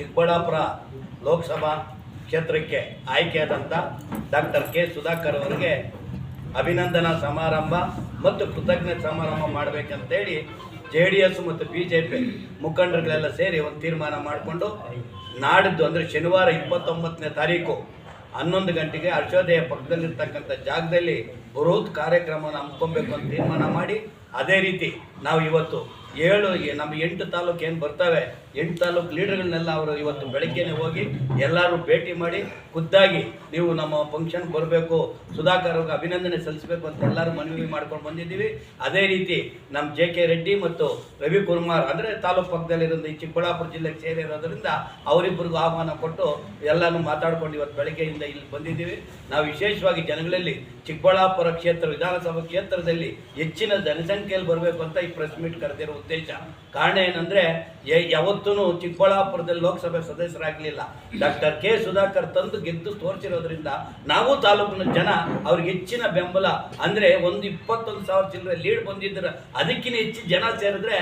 ಚಿಕ್ಕಬಳ್ಳಾಪುರ ಲೋಕಸಭಾ ಕ್ಷೇತ್ರಕ್ಕೆ ಆಯ್ಕೆಯಾದಂಥ doctor K Sudhakar ಅವರಿಗೆ ಅಭಿನಂದನಾ ಸಮಾರಂಭ ಮತ್ತು ಕೃತಜ್ಞತೆ ಸಮಾರಂಭ ಮಾಡಬೇಕಂತೇಳಿ ಜೆ ಡಿ ಎಸ್ ಮತ್ತು ಬಿ ಜೆ ಪಿ ಮುಖಂಡರುಗಳೆಲ್ಲ ಸೇರಿ ಒಂದು ತೀರ್ಮಾನ ಮಾಡಿಕೊಂಡು ನಾಡಿದ್ದು ಅಂದರೆ ಶನಿವಾರ ಇಪ್ಪತ್ತೊಂಬತ್ತನೇ ತಾರೀಕು ಹನ್ನೊಂದು ಗಂಟೆಗೆ ಹರ್ಷೋದಯ ಪಕ್ಕದಲ್ಲಿರ್ತಕ್ಕಂಥ ಜಾಗದಲ್ಲಿ ಬೃಹತ್ ಕಾರ್ಯಕ್ರಮವನ್ನು ಹಮ್ಮಿಕೊಬೇಕು ಅಂತ ತೀರ್ಮಾನ ಮಾಡಿ ಅದೇ ರೀತಿ ನಾವು ಇವತ್ತು ಏಳು, ನಮ್ಮ ಎಂಟು ತಾಲೂಕು ಏನು ಬರ್ತವೆ ಎಂಟು ತಾಲೂಕು ಲೀಡರ್ಗಳನ್ನೆಲ್ಲ ಅವರು ಇವತ್ತು ಬೆಳಗ್ಗೆನೆ ಹೋಗಿ ಎಲ್ಲರೂ ಭೇಟಿ ಮಾಡಿ ಖುದ್ದಾಗಿ ನೀವು ನಮ್ಮ ಫಂಕ್ಷನ್ ಬರಬೇಕು, ಸುಧಾಕರ್ ಅವ್ರಿಗೆ ಅಭಿನಂದನೆ ಸಲ್ಲಿಸಬೇಕು ಅಂತ ಎಲ್ಲರೂ ಮನವಿ ಮಾಡ್ಕೊಂಡು ಬಂದಿದ್ದೀವಿ. ಅದೇ ರೀತಿ ನಮ್ಮ ಜೆ ಕೆ ರೆಡ್ಡಿ ಮತ್ತು ರವಿ ಕುರ್ಮಾರ್, ಅಂದರೆ ತಾಲೂಕು ಪಕ್ಕದಲ್ಲಿರೋ ಈ ಚಿಕ್ಕಬಳ್ಳಾಪುರ ಜಿಲ್ಲೆಗೆ ಸೇರಿರೋದ್ರಿಂದ ಅವರಿಬ್ಬರಿಗೂ ಆಹ್ವಾನ ಕೊಟ್ಟು ಎಲ್ಲರೂ ಮಾತಾಡ್ಕೊಂಡು ಇವತ್ತು ಬೆಳಗ್ಗೆಯಿಂದ ಇಲ್ಲಿ ಬಂದಿದ್ದೀವಿ. ನಾವು ವಿಶೇಷವಾಗಿ ಜನಗಳಲ್ಲಿ ಚಿಕ್ಕಬಳ್ಳಾಪುರ ಕ್ಷೇತ್ರ, ವಿಧಾನಸಭಾ ಕ್ಷೇತ್ರದಲ್ಲಿ ಹೆಚ್ಚಿನ ಜನಸಂಖ್ಯೆಯಲ್ಲಿ ಬರಬೇಕು ಅಂತ ಈ ಪ್ರೆಸ್ ಮೀಟ್ ಕರೆದಿರೋ ಉದ್ದೇಶ. ಕಾರಣ ಏನಂದರೆ ಯ- ಯಾವತ್ತೂ ಚಿಕ್ಕಬಳ್ಳಾಪುರದಲ್ಲಿ ಲೋಕಸಭೆ ಸದಸ್ಯರಾಗಲಿಲ್ಲ. ಡಾಕ್ಟರ್ ಕೆ ಸುಧಾಕರ್ ತಂದು ಗೆದ್ದು ತೋರಿಸಿರೋದ್ರಿಂದ ನಾವು ತಾಲೂಕಿನ ಜನ ಅವ್ರಿಗೆ ಹೆಚ್ಚಿನ ಬೆಂಬಲ. ಅಂದ್ರೆ ಒಂದು ಇಪ್ಪತ್ತೊಂದು ಸಾವಿರ ಚಿಲ್ಲರೆ ಲೀಡ್ ಬಂದಿದ್ರೆ ಅದಕ್ಕಿಂತ ಹೆಚ್ಚು ಜನ ಸೇರಿದ್ರೆ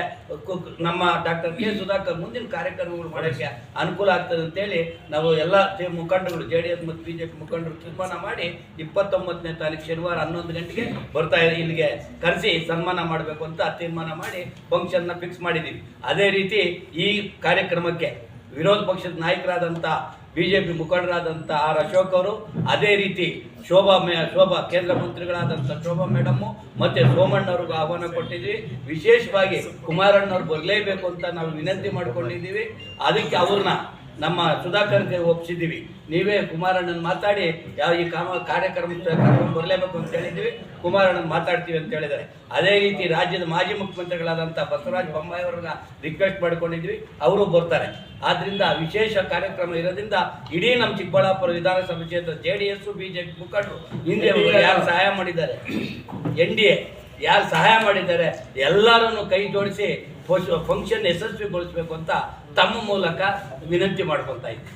ನಮ್ಮ ಡಾಕ್ಟರ್ ಕೆ ಸುಧಾಕರ್ ಮುಂದಿನ ಕಾರ್ಯಕ್ರಮಗಳು ಮಾಡೋಕ್ಕೆ ಅನುಕೂಲ ಆಗ್ತದೆ ಅಂತೇಳಿ ನಾವು ಎಲ್ಲ ಮುಖಂಡಗಳು, ಜೆ ಡಿ ಎಸ್ ಮತ್ತು ಬಿ ಜೆ ಪಿ ಮುಖಂಡರು ತೀರ್ಮಾನ ಮಾಡಿ ಇಪ್ಪತ್ತೊಂಬತ್ತನೇ ತಾರೀಕು ಶನಿವಾರ ಹನ್ನೊಂದು ಗಂಟೆಗೆ ಬರ್ತಾ ಇದೆ ಇಲ್ಲಿಗೆ ಕರೆಸಿ ಸನ್ಮಾನ ಮಾಡಬೇಕು ಅಂತ ತೀರ್ಮಾನ ಮಾಡಿ ಫಂಕ್ಷನ್ನ ಫಿಕ್ಸ್ ಮಾಡಿದ್ದೀವಿ ಅದೇ ರೀತಿ ಈ ಕಾರ್ಯಕ್ರಮಕ್ಕೆ ವಿರೋಧ ಪಕ್ಷದ ನಾಯಕರಾದಂಥ ಬಿ ಜೆ ಪಿ ಮುಖಂಡರಾದಂಥ ಆರ್ ಅಶೋಕ್ ಅವರು, ಅದೇ ರೀತಿ ಶೋಭಾ ಮೇ, ಶೋಭಾ ಕೇಂದ್ರ ಮಂತ್ರಿಗಳಾದಂಥ ಶೋಭಾ ಮೇಡಮ್ಮು ಮತ್ತು ಸೋಮಣ್ಣವ್ರಿಗೂ ಆಹ್ವಾನ ಕೊಟ್ಟಿದ್ವಿ. ವಿಶೇಷವಾಗಿ ಕುಮಾರಣ್ಣವ್ರು ಬರಲೇಬೇಕು ಅಂತ ನಾವು ವಿನಂತಿ ಮಾಡ್ಕೊಂಡಿದ್ದೀವಿ. ಅದಕ್ಕೆ ಅವ್ರನ್ನ ನಮ್ಮ ಸುಧಾಕರ್ಗೆ ಒಪ್ಪಿಸಿದ್ದೀವಿ ನೀವೇ ಕುಮಾರಣ್ಣನ ಮಾತಾಡಿ, ಯಾವ ಈ ಕಾಮ ಕಾರ್ಯಕ್ರಮ ಬರಲೇಬೇಕು ಅಂತ ಹೇಳಿದ್ದೀವಿ. ಕುಮಾರಣ್ಣನ ಮಾತಾಡ್ತೀವಿ ಅಂತ ಹೇಳಿದ್ದಾರೆ. ಅದೇ ರೀತಿ ರಾಜ್ಯದ ಮಾಜಿ ಮುಖ್ಯಮಂತ್ರಿಗಳಾದಂಥ ಬಸವರಾಜ ಬೊಮ್ಮಾಯಿ ಅವರನ್ನ ರಿಕ್ವೆಸ್ಟ್ ಮಾಡ್ಕೊಂಡಿದ್ವಿ ಅವರು ಬರ್ತಾರೆ. ಆದ್ದರಿಂದ ವಿಶೇಷ ಕಾರ್ಯಕ್ರಮ ಇರೋದ್ರಿಂದ ಇಡೀ ನಮ್ಮ ಚಿಕ್ಕಬಳ್ಳಾಪುರ ವಿಧಾನಸಭೆ ಕ್ಷೇತ್ರ ಜೆ ಡಿ ಎಸ್ ಬಿ ಮುಖಂಡರು ಹಿಂದೆ ಯಾರು ಸಹಾಯ ಮಾಡಿದ್ದಾರೆ? ಎನ್ ಡಿ ಎ ಯಾರು ಸಹಾಯ ಮಾಡಿದ್ದಾರೆ ಎಲ್ಲರನ್ನು ಕೈ ಜೋಡಿಸಿ ಫಂಕ್ಷನ್ ಯಶಸ್ವಿಗೊಳಿಸಬೇಕು ಅಂತ ತಮ್ಮ ಮೂಲಕ ವಿನಂತಿ ಮಾಡ್ಕೊತಾ ಇದ್ದೀನಿ.